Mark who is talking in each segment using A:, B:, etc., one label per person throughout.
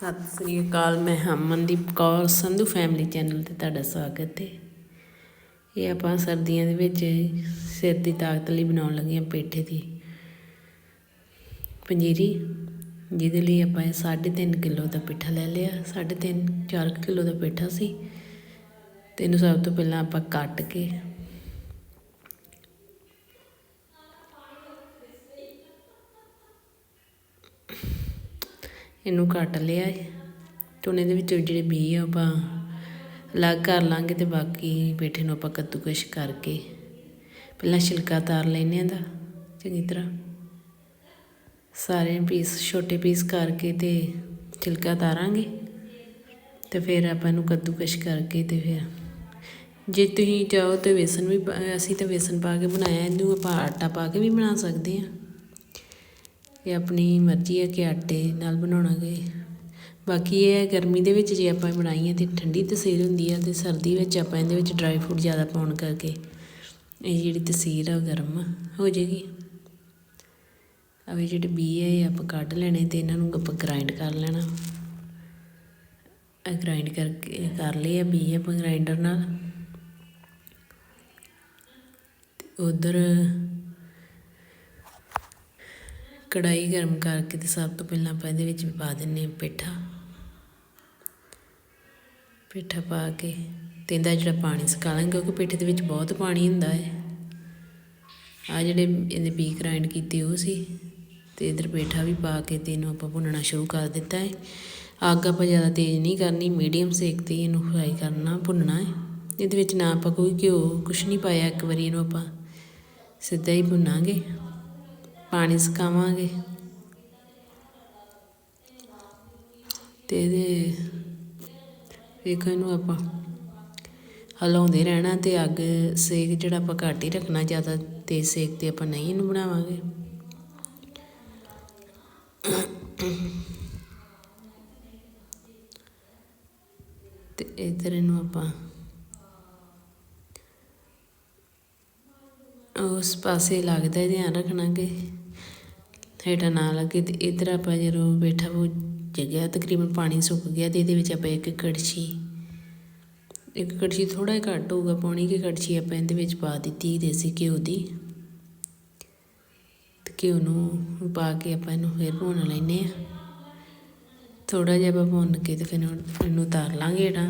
A: ਸਤਿ ਸ੍ਰੀ ਅਕਾਲ, ਮੈਂ ਹਮਨਦੀਪ ਕੌਰ, ਸੰਧੂ ਫੈਮਿਲੀ ਚੈਨਲ ਤੇ ਤੁਹਾਡਾ ਸਵਾਗਤ ਹੈ। ਇਹ ਆਪਾਂ ਸਰਦੀਆਂ ਦੇ ਵਿੱਚ ਸਿਰ ਦੀ ਤਾਕਤ ਲਈ ਬਣਾਉਣ ਲੱਗੇ ਹਾਂ ਪੇਠੇ ਦੀ ਪੰਜੀਰੀ, ਜਿਹਦੇ ਲਈ ਆਪਾਂ ਇਹ 3.5 ਕਿਲੋ ਦਾ ਪਿੱਠਾ ਲੈ ਲਿਆ। 3.5 4 ਕਿਲੋ ਦਾ ਪਿੱਠਾ ਸੀ। ਤੇ ਇਹਨੂੰ ਸਭ ਤੋਂ ਪਹਿਲਾਂ ਆਪਾਂ ਕੱਟ ਕੇ ਇਹਨੂੰ ਕੱਟ ਲਿਆ ਹੈ ਤੇ ਹੁਣ ਇਹਦੇ ਵਿੱਚੋਂ ਜਿਹੜੇ ਬੀ ਆ ਆਪਾਂ ਅਲੱਗ ਕਰ ਲਾਂਗੇ ਤੇ ਬਾਕੀ ਪੇਠੇ ਨੂੰ ਆਪਾਂ ਕੱਦੂਕਸ਼ ਕਰਕੇ। ਪਹਿਲਾਂ ਛਿਲਕਾ ਤਾਰ ਲੈਨੇ ਆ ਦਾ ਚੰਗੀ ਤਰ੍ਹਾਂ। ਸਾਰੇ ਪੀਸ, ਛੋਟੇ ਪੀਸ ਕਰਕੇ ਤੇ ਛਿਲਕਾ ਤਾਰਾਂਗੇ। ਤੇ ਫਿਰ ਆਪਾਂ ਇਹਨੂੰ ਕੱਦੂਕਸ਼ ਕਰਕੇ ਤੇ ਫਿਰ ਜੇ ਤੁਸੀਂ ਚਾਹੋ ਤੇ ਵੇਸਣ ਵੀ ਅਸੀਂ ਤਾਂ ਵੇਸਣ ਪਾ ਕੇ ਬਣਾਇਆ, ਇਹਨੂੰ ਆਪਾਂ ਆਟਾ ਪਾ ਕੇ ਵੀ ਬਣਾ ਸਕਦੇ ਹਾਂ। ਇਹ ਆਪਣੀ ਮਰਜ਼ੀ ਹੈ ਕਿ ਆਟੇ ਨਾਲ ਬਣਾਉਣਾ ਗਏ ਬਾਕੀ ਇਹ ਹੈ, ਗਰਮੀ ਦੇ ਵਿੱਚ ਜੇ ਆਪਾਂ ਬਣਾਈਏ ਤੇ ਠੰਡੀ ਤਸੀਰ ਹੁੰਦੀ ਹੈ ਤੇ ਸਰਦੀ ਵਿੱਚ ਆਪਾਂ ਇਹਦੇ ਵਿੱਚ ਡਰਾਈ ਫਰੂਟ ਜ਼ਿਆਦਾ ਪਾਉਣ ਕਰਕੇ ਇਹ ਜਿਹੜੀ ਤਸੀਰ ਆ ਉਹ ਗਰਮ ਹੋ ਜਾਏਗੀ। ਅਵੇ ਜਿਹੜੇ ਬੀ ਹੈ ਇਹ ਆਪਾਂ ਕੱਢ ਲੈਣੇ ਤੇ ਇਹਨਾਂ ਨੂੰ ਆਪਾਂ ਗ੍ਰਾਈਂਡ ਕਰ ਲੈਣਾ। ਇਹ ਗ੍ਰਾਈਂਡ ਕਰਕੇ ਕਰ ਲਏ ਆ ਬੀ ਆਪਾਂ ਗ੍ਰਾਈਂਡਰ ਨਾਲ। ਉਧਰ ਕੜਾਈ ਗਰਮ ਕਰਕੇ ਤੇ ਸਭ ਤੋਂ ਪਹਿਲਾਂ ਆਪਾਂ ਇਹਦੇ ਵਿੱਚ ਪਾ ਦਿੰਨੇ ਆ ਪੇਠਾ। ਪੇਠਾ ਪਾ ਕੇ ਤੇ ਇਹਦਾ ਜਿਹੜਾ ਪਾਣੀ ਸਕਾਲਾਂਗੇ ਕਿਉਂਕਿ ਪੇਠੇ ਦੇ ਵਿੱਚ ਬਹੁਤ ਪਾਣੀ ਹੁੰਦਾ ਹੈ। ਆ ਜਿਹੜੇ ਇਹਨੇ ਬੀ ਗ੍ਰਾਈਂਡ ਕੀਤੇ ਉਹ ਸੀ ਤੇ ਇਧਰ ਪੇਠਾ ਵੀ ਪਾ ਕੇ ਤੇ ਇਹਨੂੰ ਆਪਾਂ ਭੁੰਨਣਾ ਸ਼ੁਰੂ ਕਰ ਦਿੱਤਾ ਹੈ। ਅੱਗ ਆਪਾਂ ਜ਼ਿਆਦਾ ਤੇਜ਼ ਨਹੀਂ ਕਰਨੀ, ਮੀਡੀਅਮ ਸੇਕ ਤੇ ਇਹਨੂੰ ਫਰਾਈ ਕਰਨਾ, ਭੁੰਨਣਾ ਹੈ। ਇਹਦੇ ਵਿੱਚ ਨਾ ਆਪਾਂ ਕੋਈ ਘਿਓ ਕੁਛ ਨਹੀਂ ਪਾਇਆ, ਇੱਕ ਵਾਰੀ ਇਹਨੂੰ ਆਪਾਂ ਸਿੱਧਾ ਹੀ ਭੁੰਨਾਂਗੇ। ਪਾਣੀ ਸੁਕਾਵਾਂਗੇ। ਤੇ ਇਹਦੇ ਵੇਖੋ ਇਹਨੂੰ ਆਪਾਂ ਹਲਾਉਂਦੇ ਰਹਿਣਾ ਤੇ ਅੱਗ, ਸੇਕ ਜਿਹੜਾ ਆਪਾਂ ਘੱਟ ਹੀ ਰੱਖਣਾ ਜ਼ਿਆਦਾ ਤੇਜ਼ ਸੇਕ ਤੇ ਆਪਾਂ ਨਹੀਂ ਇਹਨੂੰ ਬਣਾਵਾਂਗੇ। ਤੇ ਇਧਰ ਇਹਨੂੰ ਆਪਾਂ ਉਸ ਪਾਸੇ ਲੱਗਦਾ ਹੈ ਧਿਆਨ ਰੱਖਣਾ ਕਿ ਹੇਠਾਂ ਨਾ ਲੱਗੇ ਤੇ ਇਧਰ ਆਪਾਂ ਜਦੋਂ ਬੈਠਾ ਉਹ ਜਗਿਆ, ਤਕਰੀਬਨ ਪਾਣੀ ਸੁੱਕ ਗਿਆ ਤੇ ਇਹਦੇ ਵਿੱਚ ਆਪਾਂ ਇੱਕ ਕੜਛੀ ਇੱਕ ਕੜਛੀ ਥੋੜਾ ਜਿਹਾ ਘੱਟ ਹੋਊਗਾ, ਪਾਣੀ ਕਿ ਕੜਛੀ ਆਪਾਂ ਇਹਦੇ ਵਿੱਚ ਪਾ ਦਿੱਤੀ ਦੇਸੀ ਘਿਓ ਦੀ। ਤੇ ਘਿਓ ਨੂੰ ਪਾ ਕੇ ਆਪਾਂ ਇਹਨੂੰ ਫੇਰ ਭੁੰਨ ਲੈਨੇ ਆ ਥੋੜਾ ਜਿਹਾ ਆਪਾਂ ਭੁੰਨ ਕੇ ਤੇ ਫਿਰ ਇਹਨੂੰ ਉਤਾਰ ਲਾਂਗੇ ਨਾ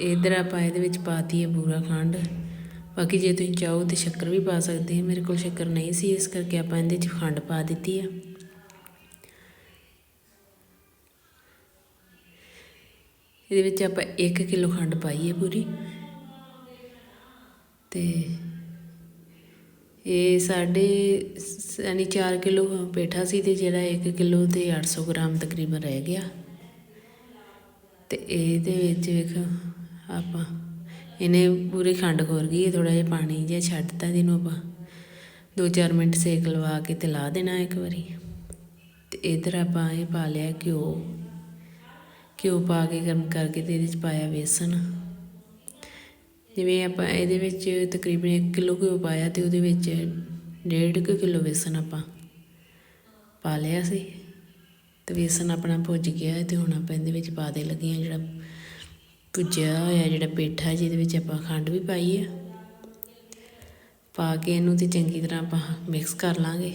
A: ਇਧਰ ਆਪਾਂ ਇਹਦੇ ਵਿੱਚ ਪਾਤੀ ਹੈ ਬੂਰਾ ਖੰਡ। ਬਾਕੀ ਜੇ ਤੁਸੀਂ ਚਾਹੋ ਤੇ ਸ਼ੱਕਰ ਵੀ ਪਾ ਸਕਦੇ ਹੋ। ਮੇਰੇ ਕੋਲ ਸ਼ੱਕਰ ਨਹੀਂ ਸੀ, ਇਸ ਕਰਕੇ ਆਪਾਂ ਇਹਦੇ ਵਿੱਚ ਖੰਡ ਪਾ ਦਿੱਤੀ ਹੈ ਇਹਦੇ ਵਿੱਚ ਆਪਾਂ 1 ਕਿਲੋ ਖੰਡ ਪਾਈ ਹੈ ਪੂਰੀ। ਤੇ ਇਹ ਸਾਡੇ ਯਾਨੀ 4 ਕਿਲੋ ਪੇਠਾ ਸੀ ਤੇ ਜਿਹੜਾ 1 ਕਿਲੋ ਤੇ 800 ਗ੍ਰਾਮ ਤਕਰੀਬਨ ਰਹਿ ਗਿਆ। ਤੇ ਇਹਦੇ ਵਿੱਚ ਵੇਖੋ। ਆਪਾਂ ਇਹਨੇ ਪੂਰੀ ਖੰਡ ਖੋਰ ਗਈ ਹੈ ਥੋੜਾ ਜਿਹਾ ਪਾਣੀ ਜਿਹਾ ਛੱਡ ਦਿੱਤਾ ਜਿਹਨੂੰ ਆਪਾਂ। 2-4 ਮਿੰਟ ਸੇਕ ਲਵਾ ਕੇ ਤੇ ਲਾ ਦੇਣਾ ਇੱਕ ਵਾਰੀ। ਤੇ ਇਧਰ ਆਪਾਂ ਇਹ ਪਾ ਲਿਆ ਘਿਓ। ਘਿਓ ਪਾ ਕੇ ਗਰਮ ਕਰਕੇ ਤੇ ਇਹਦੇ 'ਚ ਪਾਇਆ ਵੇਸਣ। ਜਿਵੇਂ ਆਪਾਂ ਇਹਦੇ ਵਿੱਚ ਤਕਰੀਬਨ 1 ਕਿਲੋ ਘਿਓ ਪਾਇਆ ਤੇ ਉਹਦੇ ਵਿੱਚ 1.5 ਕਿਲੋ ਵੇਸਣ ਆਪਾਂ ਪਾ ਲਿਆ ਸੀ। ਤੇ ਵੇਸਣ ਆਪਣਾ ਭੁੱਜ ਗਿਆ ਤੇ ਹੁਣ ਆਪਾਂ ਇਹਦੇ ਵਿੱਚ ਪਾ ਦੇ ਲੱਗੇ ਆ ਜਿਹੜਾ ਭੁੱਜਿਆ ਹੋਇਆ ਜਿਹੜਾ ਪੇਠਾ ਜਿਹਦੇ ਵਿੱਚ ਆਪਾਂ ਖੰਡ ਵੀ ਪਾਈ ਆ ਪਾ ਕੇ ਇਹਨੂੰ ਤੇ ਚੰਗੀ ਤਰ੍ਹਾਂ ਆਪਾਂ ਮਿਕਸ ਕਰ ਲਾਂਗੇ।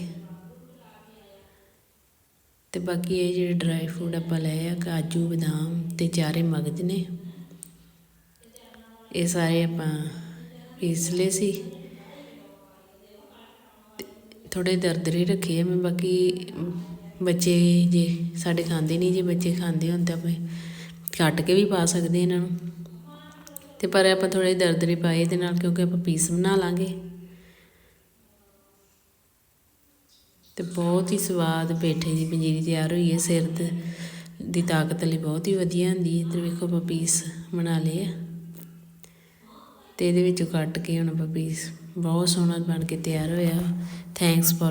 A: ਤੇ ਬਾਕੀ ਇਹ ਜਿਹੜੇ ਡਰਾਈ ਫਰੂਟ ਆਪਾਂ ਲਏ ਆ, ਕਾਜੂ, ਬਦਾਮ ਤੇ ਚਾਰੇ ਮਗਜ ਨੇ। ਇਹ ਸਾਰੇ ਆਪਾਂ ਪੀਸ ਲਏ ਸੀ। ਥੋੜੇ ਦਰਦਰੇ ਰੱਖੇ ਆ, ਮੈਂ ਬਾਕੀ ਬੱਚੇ ਜੇ ਸਾਡੇ ਖਾਂਦੇ ਨਹੀਂ, ਜੇ ਬੱਚੇ ਖਾਂਦੇ ਹੋਣ ਤਾਂ ਆਪਾਂ ਕੱਟ ਕੇ ਵੀ ਪਾ ਸਕਦੇ ਇਹਨਾਂ ਨੂੰ। ਤੇ ਪਰ ਆਪਾਂ ਥੋੜੇ ਦਰਦਰੇ ਪਾਏ ਇਹਦੇ ਨਾਲ ਕਿਉਂਕਿ ਆਪਾਂ ਪੀਸ ਬਣਾ ਲਾਂਗੇ। ਤੇ ਬਹੁਤ ਹੀ ਸਵਾਦ ਪੇਠੇ ਦੀ ਪੰਜੀਰੀ ਤਿਆਰ ਹੋਈ ਹੈ। ਸਿਰ ਦੀ ਤਾਕਤ ਲਈ ਬਹੁਤ ਹੀ ਵਧੀਆ ਹੁੰਦੀ ਹੈ। ਇੱਧਰ ਵੇਖੋ ਆਪਾਂ ਪੀਸ ਬਣਾ ਲਏ ਆ। ਤੇ ਇਹਦੇ ਵਿੱਚੋਂ ਕੱਟ ਕੇ ਹੁਣ ਆਪਾਂ ਪੀਸ ਬਹੁਤ ਸੋਹਣਾ ਬਣ ਕੇ ਤਿਆਰ ਹੋਇਆ। Thanks for